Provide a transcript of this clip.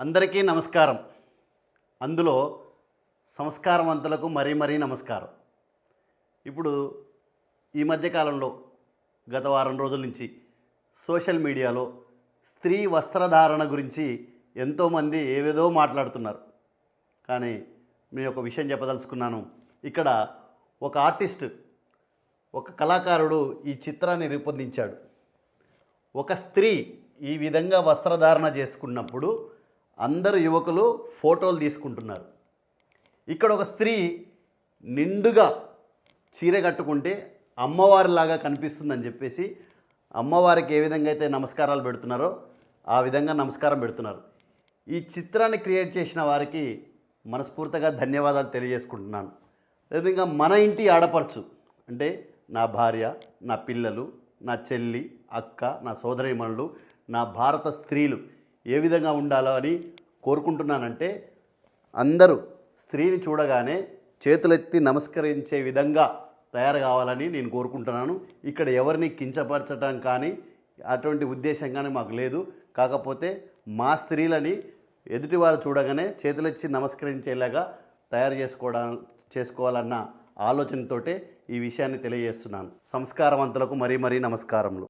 అందరికీ నమస్కారం. అందులో సంస్కారవంతులకు మరీ మరీ నమస్కారం. ఇప్పుడు ఈ మధ్యకాలంలో గత వారం రోజుల నుంచి సోషల్ మీడియాలో స్త్రీ వస్త్రధారణ గురించి ఎంతోమంది ఏవేదో మాట్లాడుతున్నారు. కానీ నేను ఒక విషయం చెప్పదలుచుకున్నాను. ఇక్కడ ఒక ఆర్టిస్ట్ ఒక కళాకారుడు ఈ చిత్రాన్ని రూపొందించాడు. ఒక స్త్రీ ఈ విధంగా వస్త్రధారణ చేసుకున్నప్పుడు అందరు యువకులు ఫోటోలు తీసుకుంటున్నారు. ఇక్కడ ఒక స్త్రీ నిండుగా చీర కట్టుకుంటే అమ్మవారిలాగా కనిపిస్తుందని చెప్పేసి అమ్మవారికి ఏ విధంగా అయితే నమస్కారాలు పెడుతున్నారో ఆ విధంగా నమస్కారం పెడుతున్నారు. ఈ చిత్రాన్ని క్రియేట్ చేసిన వారికి మనస్ఫూర్తిగా ధన్యవాదాలు తెలియజేసుకుంటున్నాను. అదేవిధంగా మన ఇంటి ఆడపడుచు అంటే నా భార్య నా పిల్లలు నా చెల్లి అక్క నా సోదరిమణులు నా భారత స్త్రీలు ఏ విధంగా ఉండాలో అని కోరుకుంటున్నానంటే అందరూ స్త్రీని చూడగానే చేతులెత్తి నమస్కరించే విధంగా తయారు కావాలని నేను కోరుకుంటున్నాను. ఇక్కడ ఎవరిని కించపరచడం కానీ అటువంటి ఉద్దేశం కానీ మాకు లేదు. కాకపోతే మా స్త్రీలని ఎదుటివారు చూడగానే చేతులెచ్చి నమస్కరించేలాగా తయారు చేసుకోవడం చేసుకోవాలన్న ఆలోచనతోటే ఈ విషయాన్ని తెలియజేస్తున్నాను. సంస్కారవంతులకు మరీ మరీ నమస్కారములు.